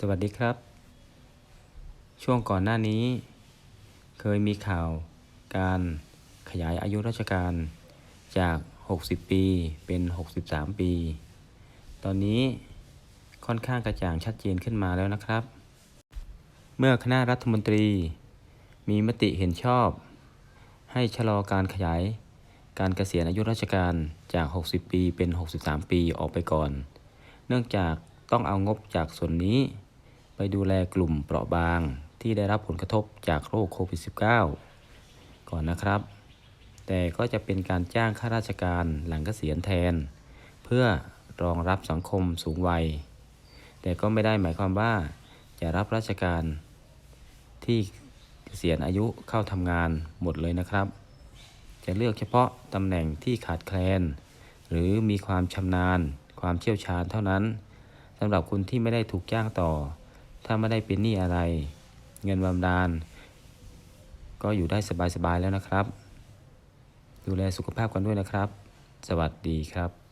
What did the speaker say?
สวัสดีครับ ช่วงก่อนหน้านี้ เคยมีข่าวการขยายอายุราชการจาก 60 ปีเป็น 63 ปี ตอนนี้ค่อนข้างกระจ่างชัดเจนขึ้นมาแล้วนะครับ เมื่อคณะรัฐมนตรี มีมติเห็นชอบ ให้ชะลอการขยายการเกษียณอายุราชการจาก 60 ปีเป็น 63 ปีออกไปก่อน เนื่องจากต้องเอางบจากส่วนนี้ ไปดูแลกลุ่มเปราะบางที่ได้รับผลกระทบจากโรคโควิด -19 ก่อนนะครับ แต่ก็จะเป็นการจ้างข้าราชการหลังเกษียณแทน เพื่อรองรับสังคมสูงวัย แต่ก็ไม่ได้หมายความว่า จะรับราชการที่เกษียณอายุเข้าทำงานหมดเลยนะครับ จะเลือกเฉพาะตำแหน่งที่ขาดแคลน หรือมีความชำนาญ ความเชี่ยวชาญเท่านั้นสำหรับคุณที่ไม่ได้ถูกจ้างต่อ ถ้าไม่ได้เป็นหนี้อะไร เงินบำนาญก็อยู่ได้สบายๆแล้วนะครับ ดูแลสุขภาพกันด้วยนะครับ สวัสดีครับ